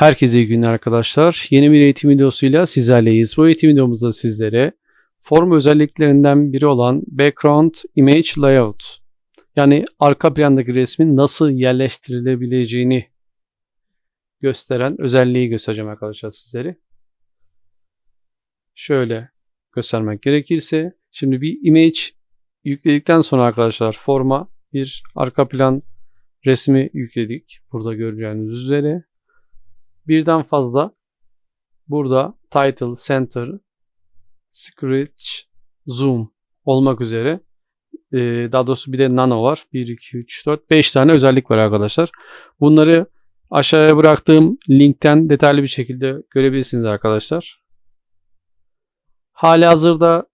Herkese iyi günler arkadaşlar. Yeni bir eğitim videosuyla sizlerleyiz. Bu eğitim videomuzda sizlere form özelliklerinden biri olan Background Image Layout yani arka plandaki resmin nasıl yerleştirilebileceğini gösteren özelliği göstereceğim arkadaşlar sizlere. Şöyle göstermek gerekirse şimdi bir image yükledikten sonra arkadaşlar forma bir arka plan resmi yükledik. Burada göreceğiniz üzere birden fazla burada title, center, scratch, zoom olmak üzere e, daha doğrusu bir de nano var. 1, 2, 3, 4, 5 tane özellik var arkadaşlar. Bunları aşağıya bıraktığım linkten detaylı bir şekilde görebilirsiniz arkadaşlar. Hali hazırda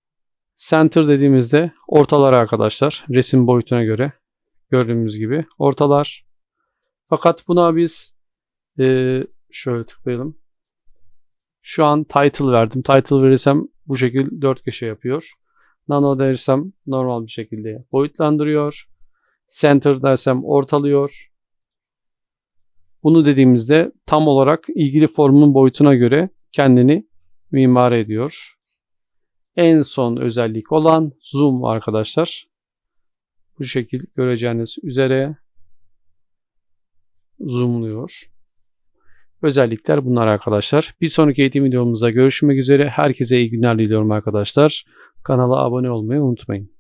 center dediğimizde ortalar arkadaşlar. Resim boyutuna göre gördüğümüz gibi ortalar. Fakat buna biz e, şöyle tıklayalım. Şu an title verdim. Title verirsem bu şekilde dört köşe yapıyor. Nano dersem normal bir şekilde boyutlandırıyor. Center dersem ortalıyor. Bunu dediğimizde tam olarak ilgili formun boyutuna göre kendini mimar ediyor. En son özellik olan zoom arkadaşlar. Bu şekil göreceğiniz üzere zoomluyor. Özellikler bunlar arkadaşlar. Bir sonraki eğitim videomuzda görüşmek üzere. Herkese iyi günler diliyorum arkadaşlar. Kanala abone olmayı unutmayın.